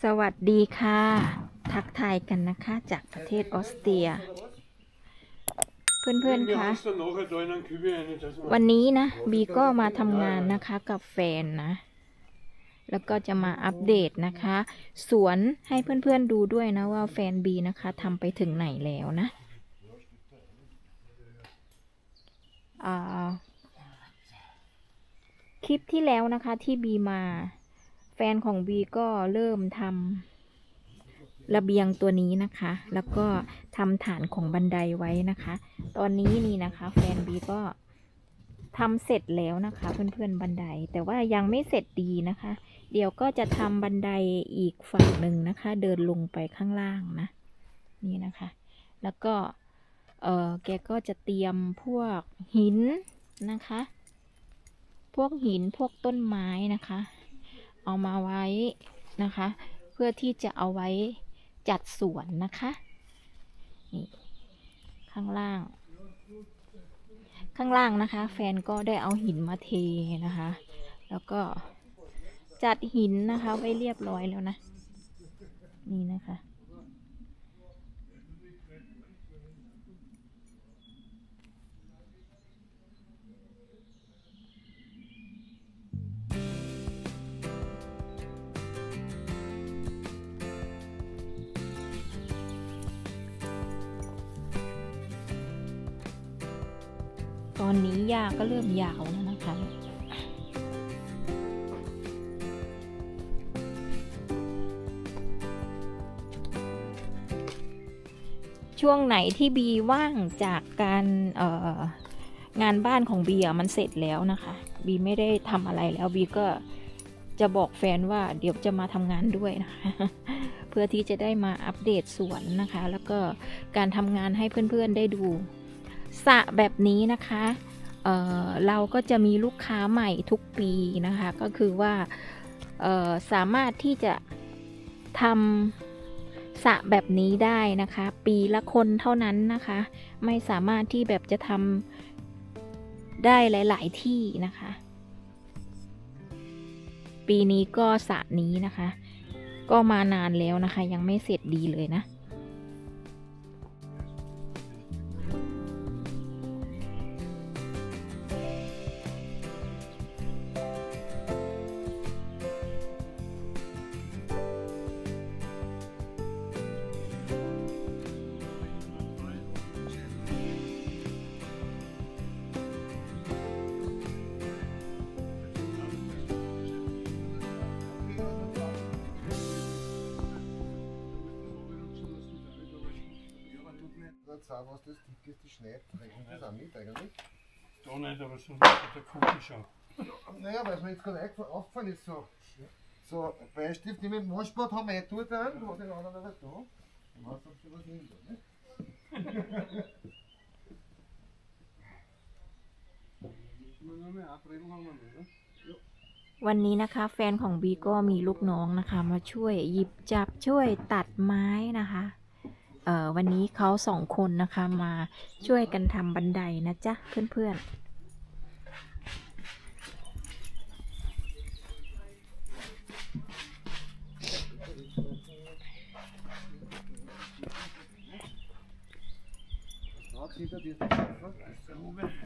สวัสดีค่ะ ทักทายกันนะคะจากประเทศออสเตรีย เพื่อนๆคะวันนี้นะ บีก็มาทำงานนะคะกับแฟนนะ แล้วก็จะมาอัปเดตนะคะ สวนให้เพื่อนๆดูด้วยนะว่าแฟนบีนะคะทำไปถึงไหนแล้วนะคลิปที่แล้วนะคะที่บีมา นของบีก็เริ่มทำระเบียงตัวนี้นะคะ แล้วก็ทำฐานของบันไดไว้นะคะ ตอนนี้นี่นะคะ แฟนบีก็ทำเสร็จแล้วนะคะ เพื่อนๆบันได แต่ว่ายังไม่เสร็จดีนะคะ เดี๋ยวก็จะทำบันไดอีกฝั่งหนึ่งนะคะ เดินลงไปข้างล่างนะ นี่นะคะ แล้วก็เออแกก็จะเตรียมพวกหินนะคะ พวกหินพวกต้นไม้นะคะ เอามาไว้นะคะ เพื่อที่จะเอาไว้จัดสวนนะคะนี่ข้างล่าง ข้างล่างนะคะ แฟนก็ได้เอาหินมาเทนะคะ แล้วก็จัดหินนะคะ ไว้เรียบร้อยแล้วนะนี่นะคะ อนนี้หญ้าก็เริ่มยาวแล้วนะคะช่วงไหนที่บีว่างจากการงานบ้านของบีมันเสร็จแล้วนะคะ บีไม่ได้ทำอะไรแล้วบีก็จะบอกแฟนว่าเดี๋ยวจะมาทำงานด้วยนะคะ เพื่อที่จะได้มาอัปเดตสวนนะคะ แล้วก็การทำงานให้เพื่อนๆได้ดู สระแบบนี้นะคะเเราก็จะมีลูกค้าใหม่ทุกปีนะคะ ก็คือว่าสามารถที่จะทำสระแบบนี้ได้นะคะ ปีละคนเท่านั้นนะคะ ไม่สามารถที่แบบจะทำได้หลาย ๆ ที่นะคะ ปีนี้ก็สระนี้นะคะ ก็มานานแล้วนะคะ ยังไม่เสร็จดีเลยนะ auch, was das dickeste schneit, rechnet das auch mit eigentlich? Da nicht, aber sonst hat der Kuchen schon. Naja, weil es mir jetzt gerade eingefallen- aufgefallen ist, so, so Bleistift, die mit dem Waschbad haben wir eh dort an, du hast den anderen aber da. Dann hast du schon was hin, da, ne? Wir nur mehr April haben wir noch, ne? วันนี้นะคะ แฟนของบีก็มีลูกน้องนะคะ มาช่วยหยิบจับช่วยตัดไม้นะคะเอ่อ วันนี้เขาสองคนนะคะมาช่วยกันทำบันไดนะจ๊ะเพื่อนๆ Da zieht er diesen Schaffer. Wieder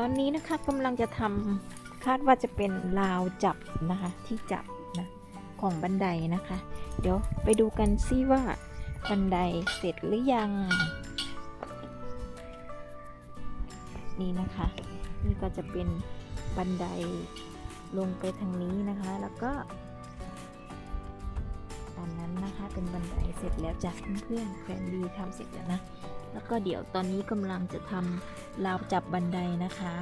ตอนนี้นะคะกำลังจะทำคาดว่าจะเป็นราวจับนะคะ ที่จับนะของบันไดนะคะ เดี๋ยวไปดูกันซิว่าบันไดเสร็จหรือยัง นี่นะคะ นี่ก็จะเป็นบันไดลงไปทางนี้นะคะ แล้วก็ตอนนั้นนะคะเป็นบันไดเสร็จแล้วจากเพื่อนๆแฟนดีทำเสร็จแล้วนะ แล้วก็เดี๋ยวตอนนี้กำลังจะทำราวจับบันไดนะคะ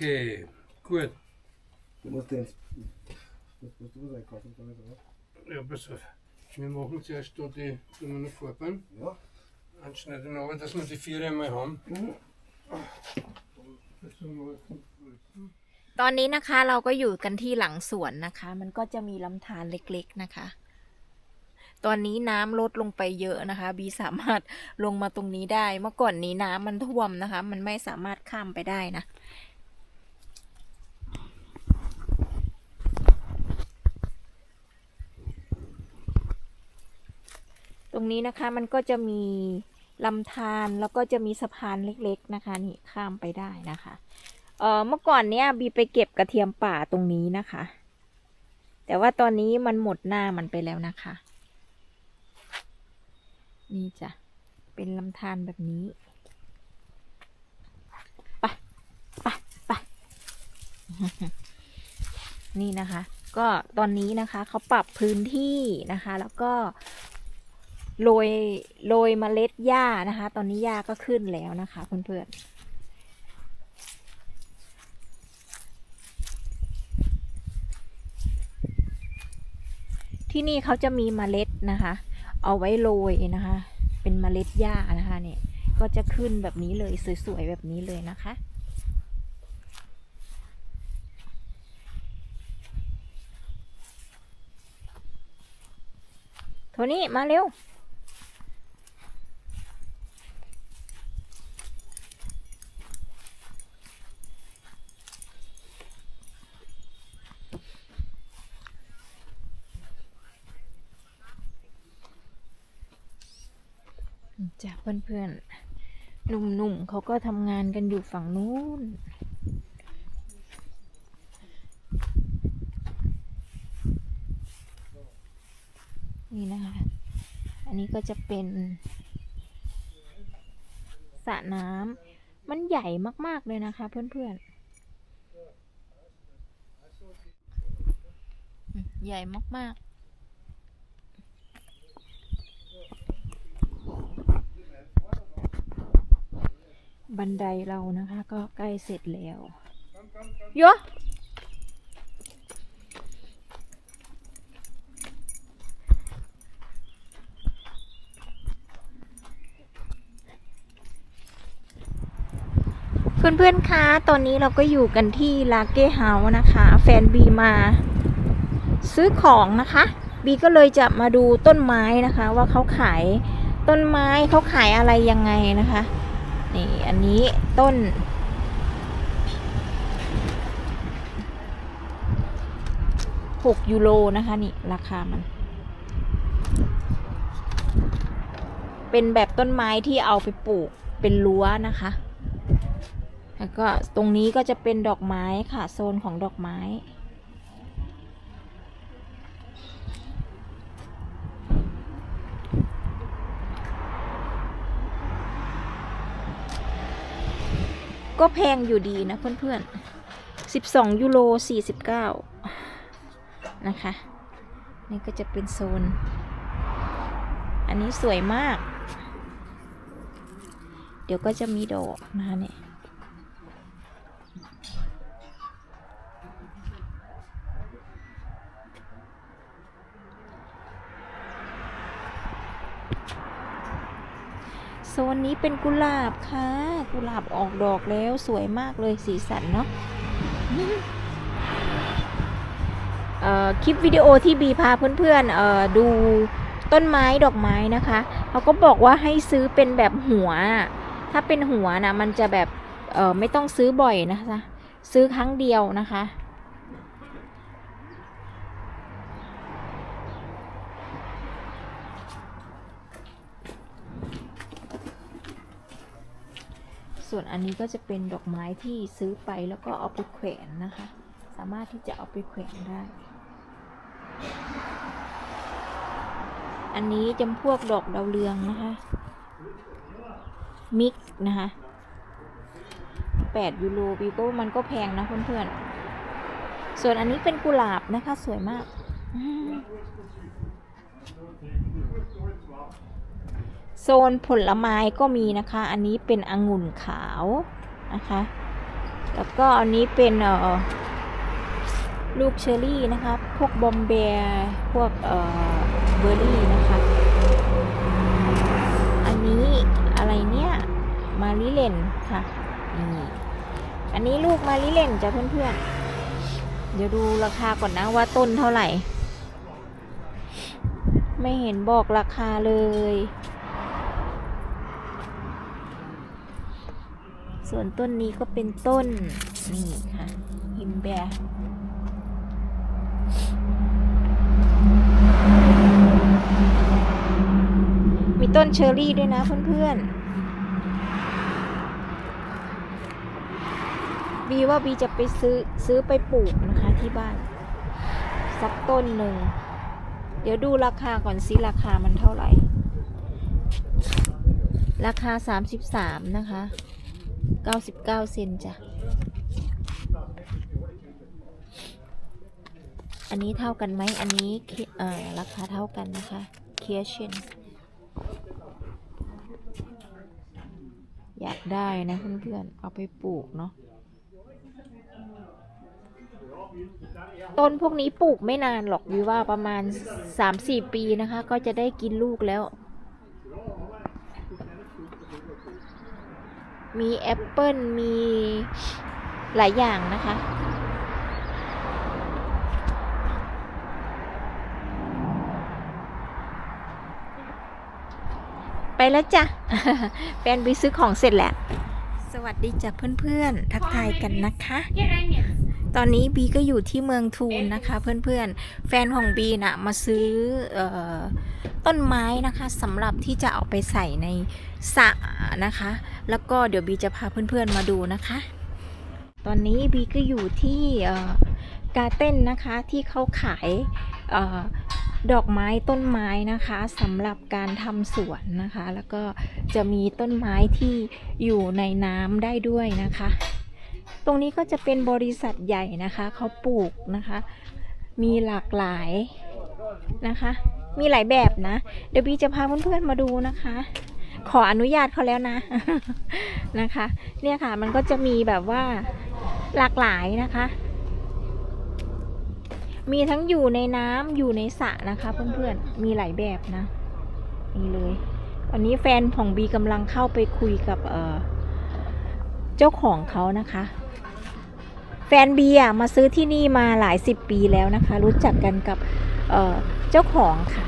Okay, gut. Du musst den. Das musst du was einkaufen, kann ich sagen. Ja, pass auf. Wir machen zuerst da die, die wir noch Farben. Ja. Anschneiden, aber dass wir die vier einmal haben. Mhm. Das haben wir ตอนนี้นะคะเราก็อยู่กันที่หลังสวนนะคะ มันก็จะมีลำธารเล็กๆนะคะ ตอนนี้น้ำลดลงไปเยอะนะคะ บีสามารถลงมาตรงนี้ได้ เมื่อก่อนนี้น้ำมันท่วมนะคะ มันไม่สามารถข้ามไปได้นะ รงนี้นะคะมันก็จะมีลำธารแล้วก็จะมีสะพานเล็กๆนะคะ นี่ข้ามไปได้นะคะเออเมื่อก่อนเนี้ยบีไปเก็บกระเทียมป่าตรงนี้นะคะ แต่ว่าตอนนี้มันหมดหน้ามันไปแล้วนะคะ นี่จ้ะเป็นลำธารแบบนี้ไปไปไปนี่นะคะ ก็ตอนนี้นะคะเขาปรับพื้นที่นะคะ แล้วก็ โรยโรยเมล็ดหญ้านะคะ ตอนนี้หญ้าก็ขึ้นแล้วนะคะเพื่อนๆที่นี่เขาจะมีเมล็ดนะคะ เอาไว้โรยนะคะ เป็นเมล็ดหญ้านะคะเนี่ย ก็จะขึ้นแบบนี้เลยสวยๆแบบนี้เลยนะคะ โทนี่มาเร็ว จากเพื่อนๆหนุ่มๆเขาก็ทำงานกันอยู่ฝั่งนู้นนี่นะคะ อันนี้ก็จะเป็นสระน้ำมันใหญ่มาก ๆ เลยนะคะ เพื่อนๆ ใหญ่มาก ๆ บันไดเรานะคะ ก็ใกล้เสร็จแล้วโยะเพื่อนๆ คะ ตอนนี้เราก็อยู่กันที่ลาเก้เฮาส์นะคะ แฟนบีมาซื้อของนะคะ บีก็เลยจะมาดูต้นไม้นะคะ ว่าเขาขายต้นไม้เขาขายอะไรยังไงนะคะ อันนี้ต้น 6 ยูโรนะคะ นี่ ราคามัน เป็นแบบต้นไม้ที่เอาไปปลูกเป็นรั้วนะคะ แล้วก็ตรงนี้ก็จะเป็นดอกไม้ค่ะ โซนของดอกไม้ ก็แพงอยู่ดีนะเพื่อนๆ 12 ยูโร 49 นะคะ นี่ก็จะเป็นโซน อันนี้สวยมาก เดี๋ยวก็จะมีดอกนะคะเนี่ย โซนนี้เป็นกุหลาบค่ะ กุหลาบออกดอกแล้วสวยมากเลยสีสันเนาะคลิปวิดีโอที่บีพาเพื่อนๆดูต้นไม้ดอกไม้นะคะ เขาก็บอกว่าให้ซื้อเป็นแบบหัว ถ้าเป็นหัวนะมันจะแบบไม่ต้องซื้อบ่อยนะคะ ซื้อครั้งเดียวนะคะ ส่วนอันนี้ก็จะเป็นดอกไม้ที่ซื้อไปแล้วก็เอาไปแขวนนะคะ สามารถที่จะเอาไปแขวนได้ อันนี้จำพวกดอกดาวเรืองนะคะ มิกนะคะ8ยูโรบีก็มันก็แพงนะเพื่อนๆ ส่วนอันนี้เป็นกุหลาบนะคะ สวยมาก โซนผลไม้ก็มีนะคะ อันนี้เป็นองุ่นขาวนะคะ แล้วก็อันนี้เป็นเอ่อลูกเชอร์รี่นะคะ พวกบอมเบร์พวกเอ่อเบอร์รี่นะคะ อันนี้อะไรเนี่ยมาริเลนค่ะนี่อันนี้ลูกมาริเลนจ้ะเพื่อนๆ เดี๋ยวดูราคาก่อนนะว่าต้นเท่าไหร่ ไม่เห็นบอกราคาเลย ส่วนต้นนี้ก็เป็นต้น นี่ค่ะหิมแบร์มีต้นเชอร์รี่ด้วยนะเพื่อนๆ บีว่าบีจะไปซื้อซื้อไปปลูกนะคะที่บ้าน สักต้นหนึ่ง เดี๋ยวดูราคาก่อนสิราคามันเท่าไหร่ ราคา 33 นะคะ 99 เซนจ้ะ อันนี้เท่ากันไหม อันนี้ราคาเท่ากันนะคะเคียเชนอยากได้นะเพื่อนๆ เอาไปปลูกเนาะ ต้นพวกนี้ปลูกไม่นานหรอกวิว่าประมาณ 3-4 ปีนะคะ ก็จะได้กินลูกแล้ว มีแอปเปิลมีหลายอย่างนะคะ ไปแล้วจ้ะแฟนไปซื้อของเสร็จแล้ว สวัสดีจ้ะเพื่อนๆ ทักทายกันนะคะ ตอนนี้บีก็อยู่ที่เมืองทูนนะคะ เพื่อนๆ แฟนของบีนะมาซื้อเออต้นไม้นะคะสำหรับที่จะเอาไปใส่ในสระนะคะ แล้วก็เดี๋ยวบีจะพาเพื่อนๆมาดูนะคะ ตอนนี้บีก็อยู่ที่กาเต้นนะคะที่เขาขายเออดอกไม้ต้นไม้นะคะสำหรับการทำสวนนะคะ แล้วก็จะมีต้นไม้ที่อยู่ในน้ำได้ด้วยนะคะต รงนี้ก็จะเป็นบริษัทใหญ่นะคะเขาปลูกนะคะ มีหลากหลายนะคะ มีหลายแบบนะ เดี๋ยวบีจะพาเพื่อนๆมาดูนะคะ ขออนุญาตเขาแล้วนะนะคะ เนี่ยค่ะมันก็จะมีแบบว่าหลากหลายนะคะ มีทั้งอยู่ในน้ำอยู่ในสระนะคะ เพื่อนๆมีหลายแบบนะนี่เลยวันนี้แฟนของบีกำลังเข้าไปคุยกับเออเจ้าของเขานะคะ แฟนเบียมาซื้อที่นี่มาหลายสิบปีแล้วนะคะ รู้จักกันกับเเจ้าของค่ะ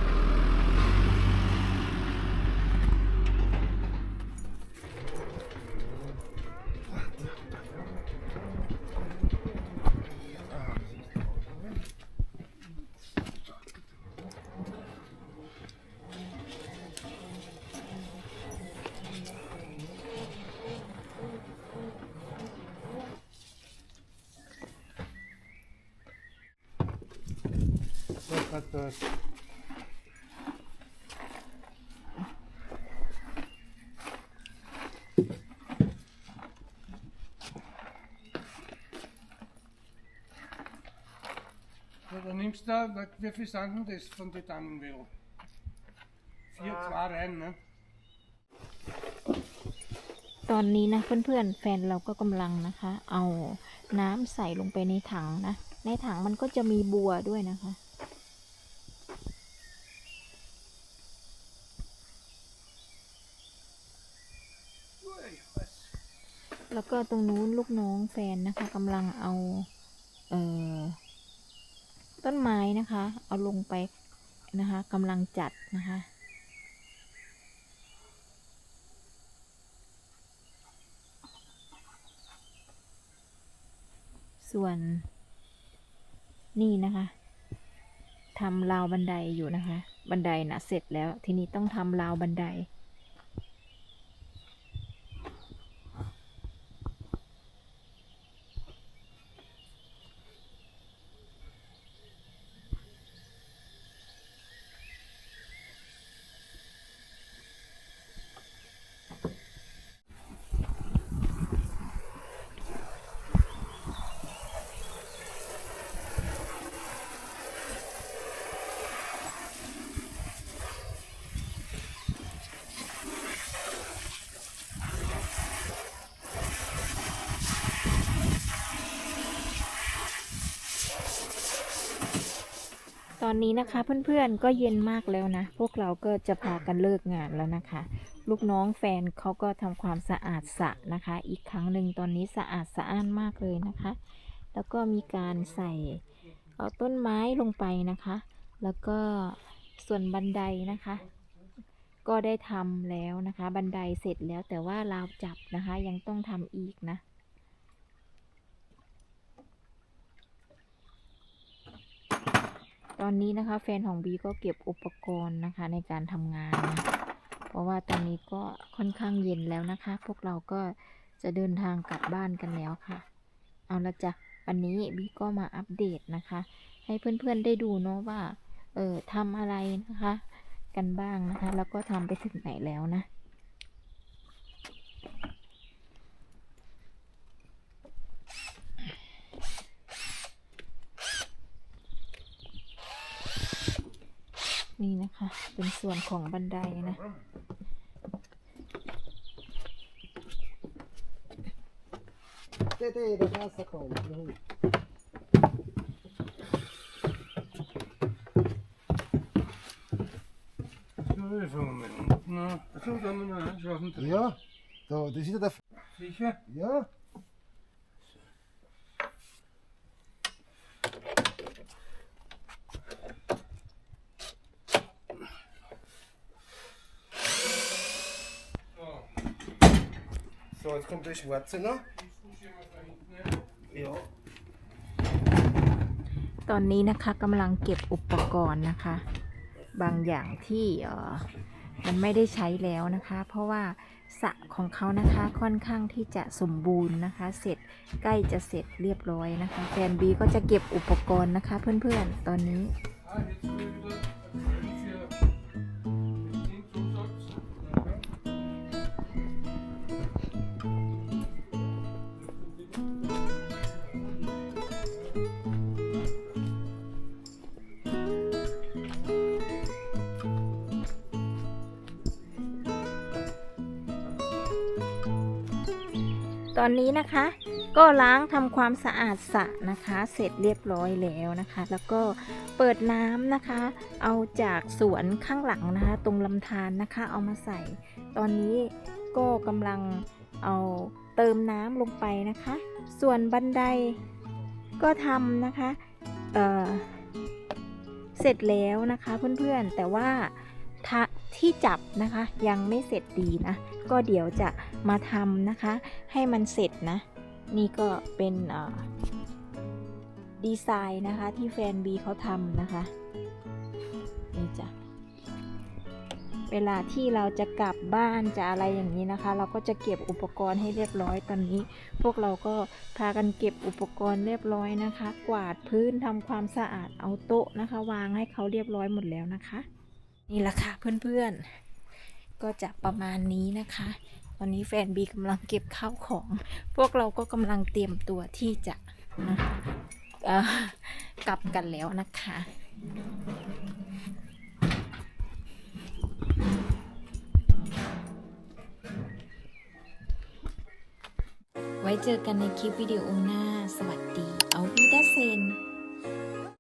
Das hat das. So, dann nimmst du, da, wie viel sind denn das von den Tannenwedel? Vier, zwei rein, ne? ตอนนี้นะเพื่อนๆ แฟนเราก็กำลังนะคะ เอาน้ำใส่ลงไปในถังนะ ในถังมันก็จะมีบัวด้วยนะคะ แล้วก็ตรงนู้นลูกน้องแฟนนะคะกำลังเอา เอ่อ ต้นไม้นะคะ เอาลงไปนะคะกำลังจัดนะคะ ส่วนนี่นะคะทำราวบันไดอยู่นะคะ บันไดนะเสร็จแล้ว ทีนี้ต้องทำราวบันได ตอนนี้นะคะเพื่อนๆก็เย็นมากแล้วนะ พวกเราก็จะพากันเลิกงานแล้วนะคะ ลูกน้องแฟนเขาก็ทำความสะอาดสระนะคะ อีกครั้งหนึ่งตอนนี้สะอาดสะอ้านมากเลยนะคะ แล้วก็มีการใส่เอาต้นไม้ลงไปนะคะ แล้วก็ส่วนบันไดนะคะ ก็ได้ทำแล้วนะคะ บันไดเสร็จแล้วแต่ว่าราวจับนะคะ ยังต้องทำอีกนะ ตอนนี้นะคะแฟนของบีก็เก็บอุปกรณ์นะคะในการทำงานนะเพราะว่าตอนนี้ก็ค่อนข้างเย็นแล้วนะคะ พวกเราก็จะเดินทางกลับบ้านกันแล้วค่ะ เอาละจ้ะวันนี้บีก็มาอัปเดตนะคะ ให้เพื่อนๆได้ดูเนาะว่า เออทำอะไรนะคะ กันบ้างนะคะ แล้วก็ทำไปถึงไหนแล้วนะ นี่นะคะ เป็นส่วนของบันไดนะเต้เต้เดี๋ยวมาสักของ Ja, da, das ist ja der. Sicher? Ja. So, jetzt kommt der Schwarze noch. Ja. ตอนนี้นะคะกำลังเก็บอุปกรณ์นะคะ บางอย่างที่เออมันไม่ได้ใช้แล้วนะคะ เพราะว่าสระของเขานะคะค่อนข้างที่จะสมบูรณ์นะคะ เสร็จใกล้จะเสร็จเรียบร้อยนะคะแฟนบีก็จะเก็บอุปกรณ์นะคะ เพื่อนๆตอนนี้ อนนี้นะคะ ก็ล้างทำความสะอาดสระนะคะ เสร็จเรียบร้อยแล้วนะคะ แล้วก็เปิดน้ำนะคะ เอาจากสวนข้างหลังนะคะ ตรงลำธารนะคะ เอามาใส่ ตอนนี้ก็กำลังเอาเติมน้ำลงไปนะคะ ส่วนบันไดก็ทำนะคะเเสร็จแล้วนะคะเพื่อนๆ แต่ว่า ที่จับนะคะยังไม่เสร็จดีนะ ก็เดี๋ยวจะมาทำนะคะ ให้มันเสร็จนะ นี่ก็เป็นดีไซน์นะคะที่แฟนบีเขาทำนะคะ นี่จ้ะเวลาที่เราจะกลับบ้านจะอะไรอย่างนี้นะคะ เราก็จะเก็บอุปกรณ์ให้เรียบร้อยตอนนี้ พวกเราก็พากันเก็บอุปกรณ์เรียบร้อยนะคะ กวาดพื้นทำความสะอาดเอาโต๊ะนะคะ วางให้เขาเรียบร้อยหมดแล้วนะคะ นี่แหละค่ะเพื่อนๆ ก็จะประมาณนี้นะคะ ตอนนี้แฟนบีกำลังเก็บข้าวของ พวกเราก็กำลังเตรียมตัวที่จะนะกลับกันแล้วนะคะไว้เจอกันในคลิปวิดีโอหน้า สวัสดี เอาวิดาเซน